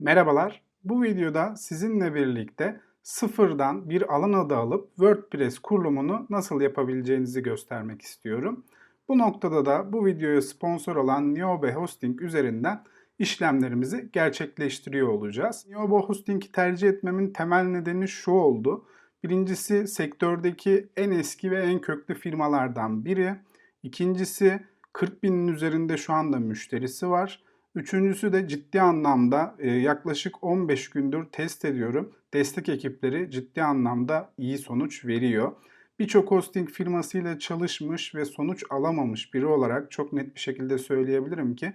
Merhabalar. Bu videoda sizinle birlikte sıfırdan bir alan adı alıp WordPress kurulumunu nasıl yapabileceğinizi göstermek istiyorum. Bu noktada da bu videoya sponsor olan Niobe Hosting üzerinden işlemlerimizi gerçekleştiriyor olacağız. Niobe Hosting'i tercih etmemin temel nedeni şu oldu. Birincisi sektördeki en eski ve en köklü firmalardan biri. İkincisi 40 binin üzerinde şu anda müşterisi var. Üçüncüsü de ciddi anlamda e, yaklaşık 15 gündür test ediyorum. Destek ekipleri ciddi anlamda iyi sonuç veriyor. Birçok hosting firmasıyla çalışmış ve sonuç alamamış biri olarak çok net bir şekilde söyleyebilirim ki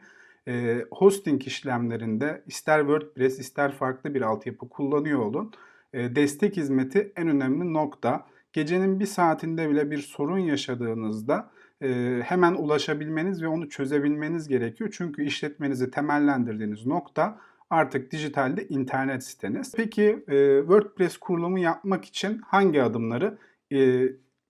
e, hosting işlemlerinde ister WordPress ister farklı bir altyapı kullanıyor olun. E, destek hizmeti en önemli nokta. Gecenin bir saatinde bile bir sorun yaşadığınızda hemen ulaşabilmeniz ve onu çözebilmeniz gerekiyor. Çünkü işletmenizi temellendirdiğiniz nokta artık dijitalde internet siteniz. Peki WordPress kurulumu yapmak için hangi adımları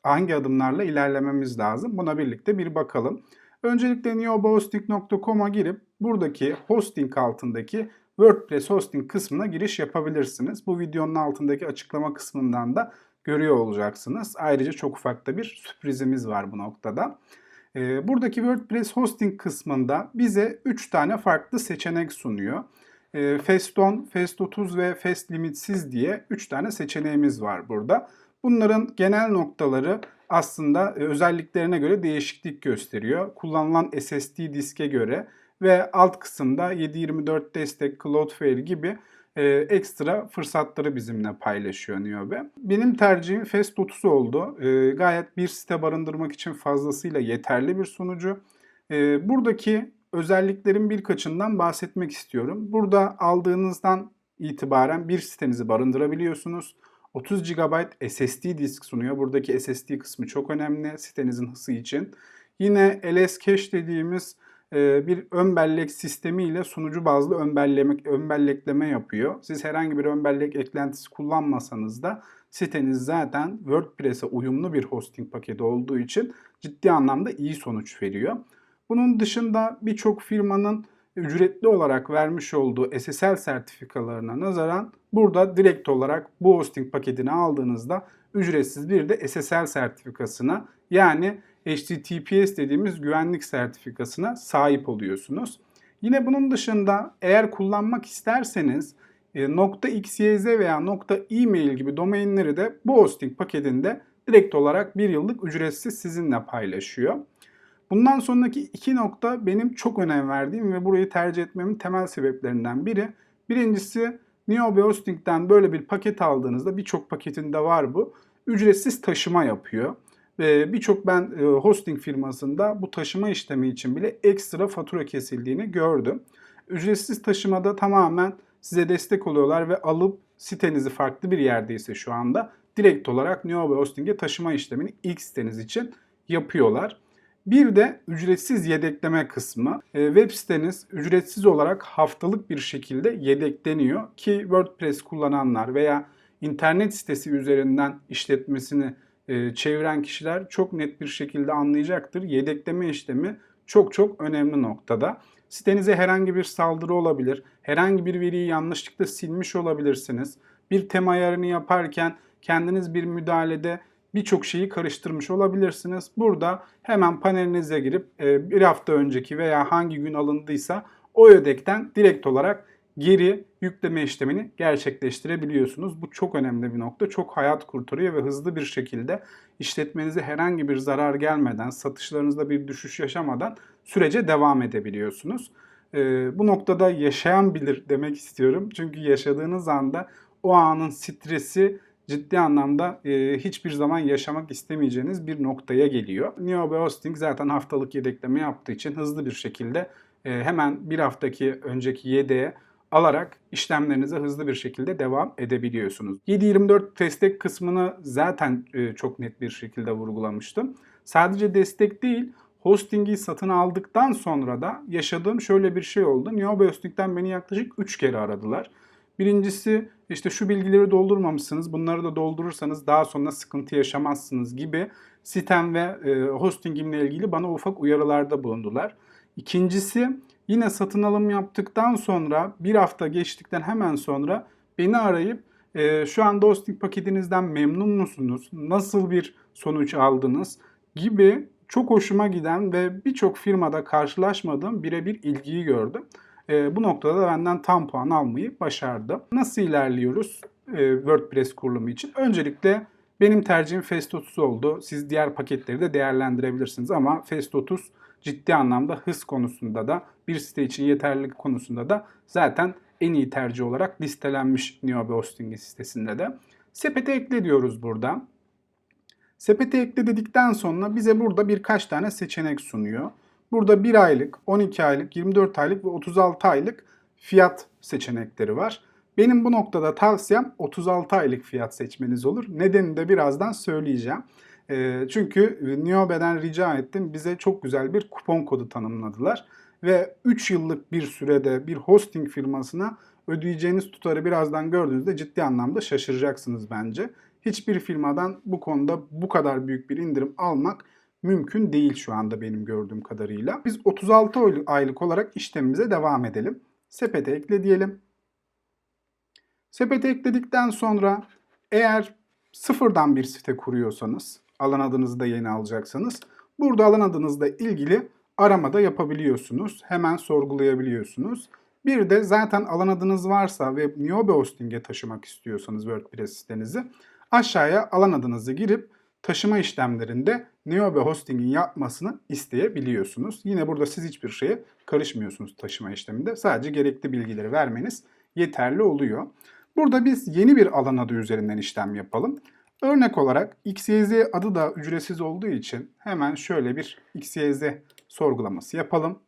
hangi adımlarla ilerlememiz lazım? Buna birlikte bir bakalım. Öncelikle neobahosting.com'a girip buradaki hosting altındaki WordPress hosting kısmına giriş yapabilirsiniz. Bu videonun altındaki açıklama kısmından da görüyor olacaksınız. Ayrıca çok ufak da bir sürprizimiz var bu noktada. Ee, buradaki WordPress hosting kısmında bize 3 tane farklı seçenek sunuyor. Ee, Fast On, Fast 30 ve Fast Limitsiz diye 3 tane seçeneğimiz var burada. Bunların genel noktaları aslında e, özelliklerine göre değişiklik gösteriyor. Kullanılan SSD diske göre ve alt kısımda 724 destek, Cloudflare gibi e, ekstra fırsatları bizimle paylaşıyor Niobe. Benim tercihim Fast 30 oldu. E, gayet bir site barındırmak için fazlasıyla yeterli bir sunucu. E, buradaki özelliklerin birkaçından bahsetmek istiyorum. Burada aldığınızdan itibaren bir sitenizi barındırabiliyorsunuz. 30 GB SSD disk sunuyor. Buradaki SSD kısmı çok önemli sitenizin hızı için. Yine LS Cache dediğimiz bir ön bellek sistemi ile sunucu bazlı ön, bellemek, ön bellekleme yapıyor. Siz herhangi bir ön bellek eklentisi kullanmasanız da siteniz zaten WordPress'e uyumlu bir hosting paketi olduğu için ciddi anlamda iyi sonuç veriyor. Bunun dışında birçok firmanın ücretli olarak vermiş olduğu SSL sertifikalarına nazaran burada direkt olarak bu hosting paketini aldığınızda ücretsiz bir de SSL sertifikasına yani HTTPS dediğimiz güvenlik sertifikasına sahip oluyorsunuz. Yine bunun dışında eğer kullanmak isterseniz e, .xyz veya .email gibi domainleri de bu hosting paketinde direkt olarak bir yıllık ücretsiz sizinle paylaşıyor. Bundan sonraki iki nokta benim çok önem verdiğim ve burayı tercih etmemin temel sebeplerinden biri. Birincisi Niobe Hosting'den böyle bir paket aldığınızda birçok paketinde var bu. Ücretsiz taşıma yapıyor. Ve birçok ben e, hosting firmasında bu taşıma işlemi için bile ekstra fatura kesildiğini gördüm. Ücretsiz taşımada tamamen size destek oluyorlar ve alıp sitenizi farklı bir yerdeyse şu anda direkt olarak Niobe Hosting'e taşıma işlemini ilk siteniz için yapıyorlar. Bir de ücretsiz yedekleme kısmı. E, web siteniz ücretsiz olarak haftalık bir şekilde yedekleniyor ki WordPress kullananlar veya internet sitesi üzerinden işletmesini e, çeviren kişiler çok net bir şekilde anlayacaktır. Yedekleme işlemi çok çok önemli noktada. Sitenize herhangi bir saldırı olabilir. Herhangi bir veriyi yanlışlıkla silmiş olabilirsiniz. Bir tema ayarını yaparken kendiniz bir müdahalede birçok şeyi karıştırmış olabilirsiniz. Burada hemen panelinize girip e, bir hafta önceki veya hangi gün alındıysa o yedekten direkt olarak geri yükleme işlemini gerçekleştirebiliyorsunuz. Bu çok önemli bir nokta. Çok hayat kurtarıyor ve hızlı bir şekilde işletmenize herhangi bir zarar gelmeden, satışlarınızda bir düşüş yaşamadan sürece devam edebiliyorsunuz. Ee, bu noktada yaşayan bilir demek istiyorum. Çünkü yaşadığınız anda o anın stresi ciddi anlamda e, hiçbir zaman yaşamak istemeyeceğiniz bir noktaya geliyor. Niobe Hosting zaten haftalık yedekleme yaptığı için hızlı bir şekilde e, hemen bir haftaki önceki yedeğe alarak işlemlerinize hızlı bir şekilde devam edebiliyorsunuz. 7.24 destek kısmını zaten e, çok net bir şekilde vurgulamıştım. Sadece destek değil, hostingi satın aldıktan sonra da yaşadığım şöyle bir şey oldu. Niobe Hosting'den beni yaklaşık 3 kere aradılar. Birincisi işte şu bilgileri doldurmamışsınız, bunları da doldurursanız daha sonra sıkıntı yaşamazsınız gibi sitem ve e, hostingimle ilgili bana ufak uyarılarda bulundular. İkincisi Yine satın alım yaptıktan sonra bir hafta geçtikten hemen sonra beni arayıp e, şu anda hosting paketinizden memnun musunuz? Nasıl bir sonuç aldınız? Gibi çok hoşuma giden ve birçok firmada karşılaşmadığım birebir ilgiyi gördüm. E, bu noktada da benden tam puan almayı başardı. Nasıl ilerliyoruz e, WordPress kurulumu için? Öncelikle benim tercihim Fast 30 oldu. Siz diğer paketleri de değerlendirebilirsiniz ama Fast 30 ciddi anlamda hız konusunda da bir site için yeterlilik konusunda da zaten en iyi tercih olarak listelenmiş Niobe Hosting sitesinde de. Sepete ekle diyoruz burada. Sepete ekle dedikten sonra bize burada birkaç tane seçenek sunuyor. Burada 1 aylık, 12 aylık, 24 aylık ve 36 aylık fiyat seçenekleri var. Benim bu noktada tavsiyem 36 aylık fiyat seçmeniz olur. Nedenini de birazdan söyleyeceğim. E, çünkü Niobe'den rica ettim. Bize çok güzel bir kupon kodu tanımladılar. Ve 3 yıllık bir sürede bir hosting firmasına ödeyeceğiniz tutarı birazdan gördüğünüzde ciddi anlamda şaşıracaksınız bence. Hiçbir firmadan bu konuda bu kadar büyük bir indirim almak mümkün değil şu anda benim gördüğüm kadarıyla. Biz 36 aylık olarak işlemimize devam edelim. Sepete ekle diyelim. Sepete ekledikten sonra eğer sıfırdan bir site kuruyorsanız, alan adınızı da yeni alacaksanız, burada alan adınızla ilgili aramada yapabiliyorsunuz. Hemen sorgulayabiliyorsunuz. Bir de zaten alan adınız varsa ve Niobe Hosting'e taşımak istiyorsanız WordPress sitenizi aşağıya alan adınızı girip taşıma işlemlerinde Niobe Hosting'in yapmasını isteyebiliyorsunuz. Yine burada siz hiçbir şeye karışmıyorsunuz taşıma işleminde. Sadece gerekli bilgileri vermeniz yeterli oluyor. Burada biz yeni bir alan adı üzerinden işlem yapalım. Örnek olarak XYZ adı da ücretsiz olduğu için hemen şöyle bir XYZ sorgulaması yapalım.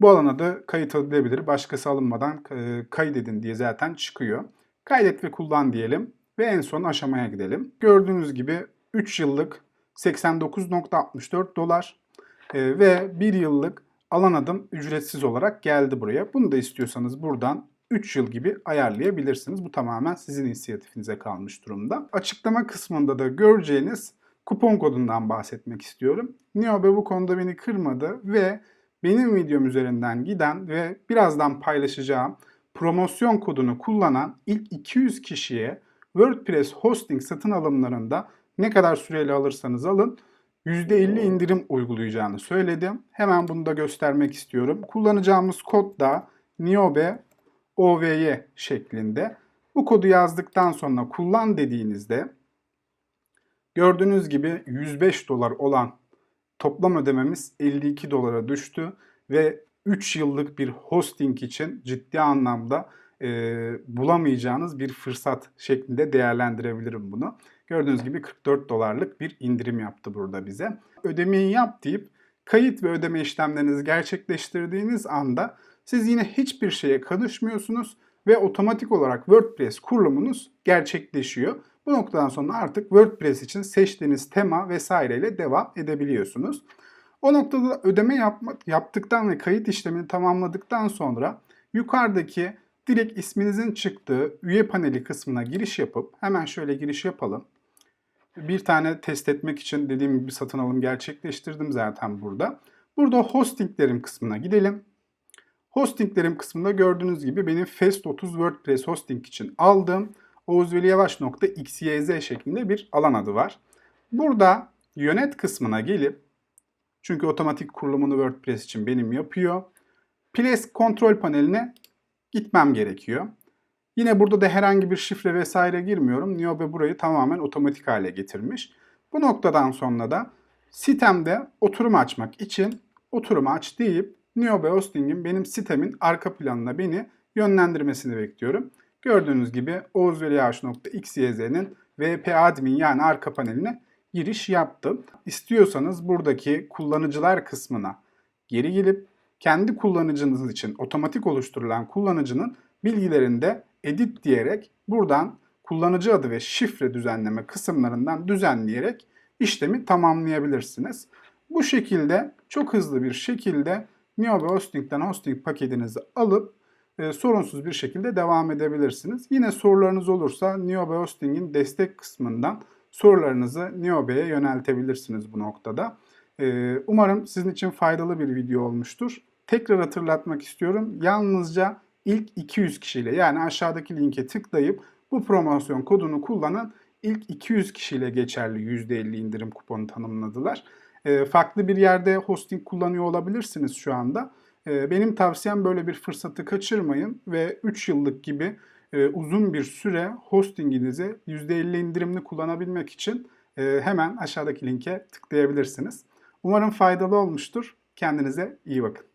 Bu alana da kayıt edilebilir. Başkası alınmadan e, kaydedin diye zaten çıkıyor. Kaydet ve kullan diyelim ve en son aşamaya gidelim. Gördüğünüz gibi 3 yıllık 89.64 dolar e, ve 1 yıllık alan adım ücretsiz olarak geldi buraya. Bunu da istiyorsanız buradan 3 yıl gibi ayarlayabilirsiniz. Bu tamamen sizin inisiyatifinize kalmış durumda. Açıklama kısmında da göreceğiniz kupon kodundan bahsetmek istiyorum. Niobe bu konuda beni kırmadı ve benim videom üzerinden giden ve birazdan paylaşacağım promosyon kodunu kullanan ilk 200 kişiye WordPress hosting satın alımlarında ne kadar süreli alırsanız alın %50 indirim uygulayacağını söyledim. Hemen bunu da göstermek istiyorum. Kullanacağımız kod da Niobe OVY şeklinde. Bu kodu yazdıktan sonra kullan dediğinizde gördüğünüz gibi 105 dolar olan toplam ödememiz 52 dolara düştü ve 3 yıllık bir hosting için ciddi anlamda e, bulamayacağınız bir fırsat şeklinde değerlendirebilirim bunu. Gördüğünüz gibi 44 dolarlık bir indirim yaptı burada bize. Ödemeyi yap deyip kayıt ve ödeme işlemlerinizi gerçekleştirdiğiniz anda siz yine hiçbir şeye karışmıyorsunuz ve otomatik olarak WordPress kurulumunuz gerçekleşiyor. Bu noktadan sonra artık WordPress için seçtiğiniz tema vesaireyle devam edebiliyorsunuz. O noktada ödeme yapma, yaptıktan ve kayıt işlemini tamamladıktan sonra yukarıdaki direkt isminizin çıktığı üye paneli kısmına giriş yapıp hemen şöyle giriş yapalım. Bir tane test etmek için dediğim gibi satın alım gerçekleştirdim zaten burada. Burada hostinglerim kısmına gidelim. Hostinglerim kısmında gördüğünüz gibi benim Fast 30 WordPress hosting için aldığım oğuzveliyavaş.xyz şeklinde bir alan adı var. Burada yönet kısmına gelip çünkü otomatik kurulumunu WordPress için benim yapıyor. Place kontrol paneline gitmem gerekiyor. Yine burada da herhangi bir şifre vesaire girmiyorum. Niobe burayı tamamen otomatik hale getirmiş. Bu noktadan sonra da sitemde oturum açmak için oturumu aç deyip Niobe Hosting'in benim sitemin arka planına beni yönlendirmesini bekliyorum. Gördüğünüz gibi oğuzveliyağaç.xyz'nin VP admin yani arka paneline giriş yaptım. İstiyorsanız buradaki kullanıcılar kısmına geri gelip kendi kullanıcınız için otomatik oluşturulan kullanıcının bilgilerinde edit diyerek buradan kullanıcı adı ve şifre düzenleme kısımlarından düzenleyerek işlemi tamamlayabilirsiniz. Bu şekilde çok hızlı bir şekilde Niobe Hosting'den hosting paketinizi alıp e, sorunsuz bir şekilde devam edebilirsiniz. Yine sorularınız olursa Niobe Hosting'in destek kısmından sorularınızı Niobe'ye yöneltebilirsiniz bu noktada. E, umarım sizin için faydalı bir video olmuştur. Tekrar hatırlatmak istiyorum. Yalnızca ilk 200 kişiyle yani aşağıdaki linke tıklayıp bu promosyon kodunu kullanan ilk 200 kişiyle geçerli %50 indirim kuponu tanımladılar. E, farklı bir yerde hosting kullanıyor olabilirsiniz şu anda. E, benim tavsiyem böyle bir fırsatı kaçırmayın ve 3 yıllık gibi e, uzun bir süre hostinginizi %50 indirimli kullanabilmek için e, hemen aşağıdaki linke tıklayabilirsiniz. Umarım faydalı olmuştur. Kendinize iyi bakın.